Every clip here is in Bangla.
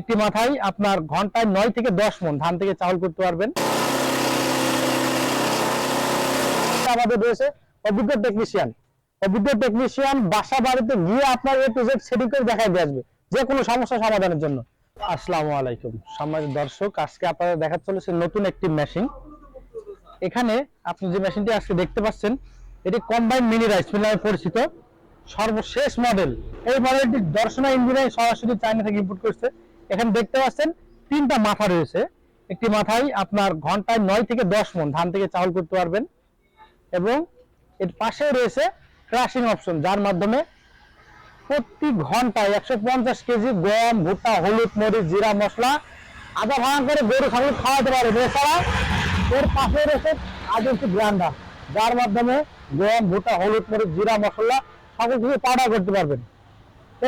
একটি মাথায় আপনার ঘন্টায় নয় থেকে দশ মন ধান থেকে চাউল করতে পারবেন। আমাদের রয়েছে অভিজ্ঞ টেকনিশিয়ান অভিজ্ঞ টেকনিশিয়ান বাসা বাড়িতে গিয়ে আপনার এ টু জেড সেটিং করে দেখাই দিয়ে আসবে, যে কোনো সমস্যা সমাধানের জন্য। আসসালামু আলাইকুম। সম্মানিত দর্শক, আজকে আপনাদের দেখা চলেছে নতুন একটি মেশিন এখানে আপনি যে মেশিনটি আজকে দেখতে পাচ্ছেন, এটি কম্বাইন মিনি রাইস মিল নামে পরিচিত, সর্বশেষ মডেল এই মডেলটি দর্শনা ইঞ্জিনিয়ারিং সরাসরি চায়না থেকে ইম্পোর্ট করছে। এখানে দেখতে পাচ্ছেন তিনটা মাথা রয়েছে। একটি মাথায় আপনার ঘন্টায় নয় থেকে দশ মন ধান থেকে চাউল করতে পারবেন। এবং এর পাশে রয়েছে ক্রাশিং অপশন যার মাধ্যমে প্রতি ঘন্টায় একশো পঞ্চাশ কেজি গম, ভুট্টা, হলুদ, মরিচ, জিরা, মশলা, আদা ভাঙা করে গরু, ছাগল খাওয়াতে পারে এছাড়া এর পাশে রয়েছে আগে একটি গ্রান্ডার যার মাধ্যমে গম, ভুট্টা, হলুদ, মরিচ, জিরা, মশলা, সকল কিছু পাউডার করতে পারবেন।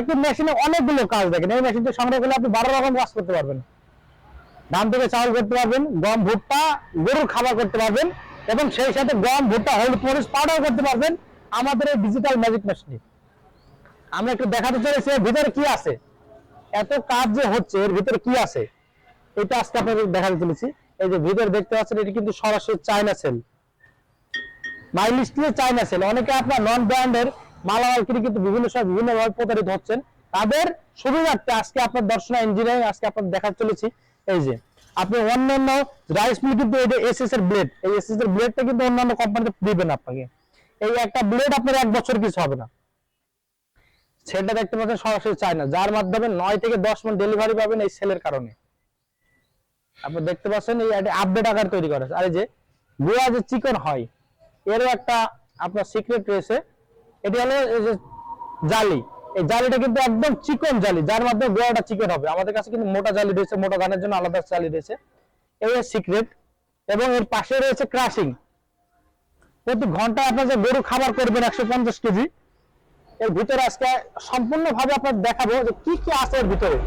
একটি মেশিনে অনেকগুলো কাজ দেখেন। এই মেশিনটি সংগ্রহ করলে আপনি বারো রকম কাজ করতে পারবেন। ধান থেকে চাউল করতে পারবেন, গম, ভুট্টা, গরুর খাবার করতে পারবেন এবং সেই সাথে গম, ভুট্টা, হলুদ মরিচ পাউডার করতে পারবেন আমাদের এই ডিজিটাল ম্যাজিক মেশিনে আমরা একটু দেখাতে চলেছি এর ভিতরে কি আছে। এত কাজ যে হচ্ছে, এর ভিতরে কি আছে? এটা আজকে আপনাদের দেখাতে চলেছি। এই যে ভিতরে দেখতে পাচ্ছেন, এটি কিন্তু সরাসরি চায়না সেল মাইল চায়না সেল অনেকে আপনার নন ব্র্যান্ডের মালামাল কিনে কিন্তু বিভিন্ন সময় বিভিন্ন ভাবে প্রতারিত হচ্ছেন। তাদের সুবিধার্থে আজকে আপনার দর্শনা ইঞ্জিনিয়ারিং আজকে আপনার দেখাতে চলেছি। এই যে, আপনি অন্যান্য রাইস মিল কিন্তু এই যে এসএস এর ব্লেড এই এসএস এর ব্লেডটা কিন্তু অন্যান্য কোম্পানিতে দিবেন আপনাকে। এই একটা ব্লেড আপনার এক বছর কিছু হবে না। সেটা দেখতে পাচ্ছেন, সরাসরি চায়না। যার মাধ্যমে নয় থেকে দশ মন ডেলিভারি পাবেন এই সেলের কারণে। আপনি দেখতে পাচ্ছেন, এই আপডেট আকার তৈরি করা আর যে গোয়া যে চিকন হয়, এরও একটা আপনার সিক্রেট রয়েছে। এটি হলো জালি। এই জালিটা কিন্তু একদম চিকন জালি, যার মাধ্যমে গোয়াটা চিকন হবে। আমাদের কাছে কিন্তু মোটা জালি রয়েছে, মোটা ধানের জন্য আলাদা জালি রয়েছে। এই সিক্রেট এবং এর পাশে রয়েছে ক্রাশিং প্রতি ঘন্টায় আপনার যে গরু খাবার করবেন একশো পঞ্চাশ কেজি, এর ভিতরে আজকে সম্পূর্ণ ভাবে আপনার দেখাবো যে কি কি আছে এর ভিতরে।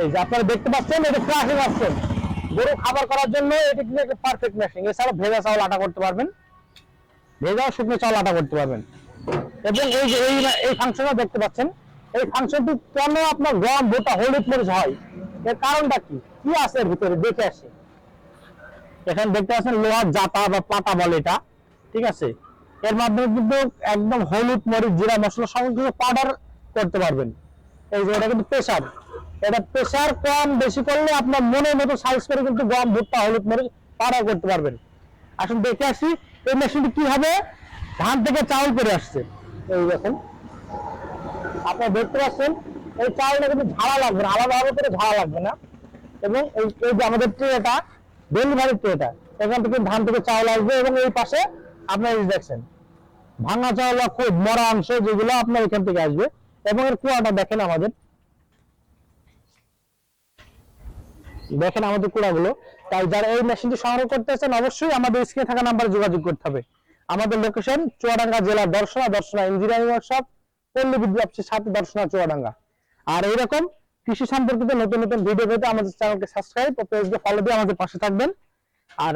এই যে আপনারা দেখতে পাচ্ছেন, এটা ক্রাশিং অপশন গরু খাবার করার জন্য এটি কিন্তু পারফেক্ট মেশিন এছাড়া ভেজা চাউল আটা করতে পারবেন। ভেজা শুকনো চাল আটা করতে পারবেন। এবং এই যে এই এই ফাংশনটা দেখতে পাচ্ছেন, এই ফাংশনটি কেন আপনার গম ভুট্টা হলুদ মরিচ হয়? এর কারণটা কি? কি আছে এর ভিতরে? দেখে আসে। এখানে দেখতে পাচ্ছেন লোহার জাতা বা পাতা বলে এটা, ঠিক আছে? এর মাধ্যমে কিন্তু একদম হলুদ মরিচ, জিরা মশলা সমস্ত কিছু পাউডার করতে পারবেন। এই যে এটা কিন্তু প্রেসার এটা প্রেসার কম বেশি করলে আপনার মনের মতো সাইজ করে কিন্তু গম ভুট্টা, হলুদ মরিচ পাউডার করতে পারবেন। আসুন দেখে আসি। এই মেশিনটি কি হবে ধান থেকে চাউল করে আসছে? এই দেখুন। আপনারা দেখতে পাচ্ছেন, এই চাউলটা কিন্তু ঝাড়া লাগবে না আলাদাভাবে করে ঝাড়া লাগবে না। এবং এই এই যে আমাদের ট্রেটা ডেলিভারি ট্রেটা এখান থেকে ধান থেকে চাউল আসবে এবং এই পাশে আপনার দেখছেন, ভাঙা চাউল বা খুব মরা অংশ যেগুলো আপনার এখান থেকে আসবে। এবং এর কুয়াটা দেখেন আমাদের। দেখেন আমাদের কুড়াগুলো। তাই যারা এই মেশিনটি সংগ্রহ করতে চান, অবশ্যই আমাদের স্ক্রিনে থাকা নাম্বারে যোগাযোগ করতে হবে। আমাদের লোকেশন চুয়াডাঙ্গা জেলার দর্শনা দর্শনা ইঞ্জিনিয়ারিং ওয়ার্কশপ পল্লী বিদ্যুৎ অফিসের সাথে দর্শনা চুয়াডাঙ্গা। আর এইরকম কৃষি সম্পর্কিত নতুন নতুন ভিডিও পেতে আমাদের চ্যানেলকে সাবস্ক্রাইব ও পেজকে ফলো দিয়ে আমাদের পাশে থাকবেন। আর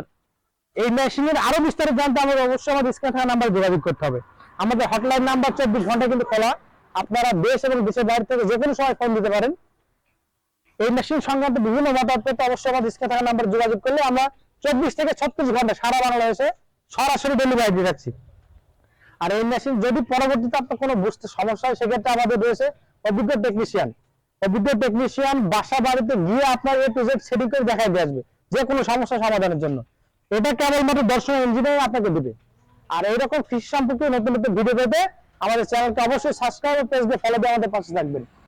এই মেশিনের আরও বিস্তারিত জানতে আমাদের অবশ্যই আমাদের স্ক্রিনে থাকা নাম্বারে যোগাযোগ করতে হবে। আমাদের হটলাইন নাম্বার চব্বিশ ঘণ্টা কিন্তু খোলা। আপনারা দেশ এবং দেশের বাইরে থেকে যে কোনো সময় ফোন দিতে পারেন। এই মেশিন সংক্রান্ত বিভিন্ন মতামত অবশ্যই আমাদের স্ক্রিনে থাকা নাম্বার যোগাযোগ করলে আমরা চব্বিশ থেকে ছত্রিশ ঘণ্টা সারা বাংলাদেশে সরাসরি ডেলিভারি দিয়ে যাচ্ছি আর এই মেশিন যদি পরবর্তীতে আপনার কোনো বুঝতে সমস্যা হয়, সেক্ষেত্রে আমাদের রয়েছে অভিজ্ঞ টেকনিশিয়ান অভিজ্ঞ টেকনিশিয়ান বাসা বাড়িতে গিয়ে আপনার এ টু জেড সেটিং করে দেখাই দিয়ে আসবে, যে কোনো সমস্যা সমাধানের জন্য। এটা কেবলমাত্র দর্শন ইঞ্জিনিয়ার আপনাকে দিবে। আর এইরকম কৃষি সম্পর্কে নতুন নতুন ভিডিও পেতে আমাদের চ্যানেলকে অবশ্যই সাবস্ক্রাইব ও পেজকে ফলো দিয়ে আমাদের পাশে থাকবেন।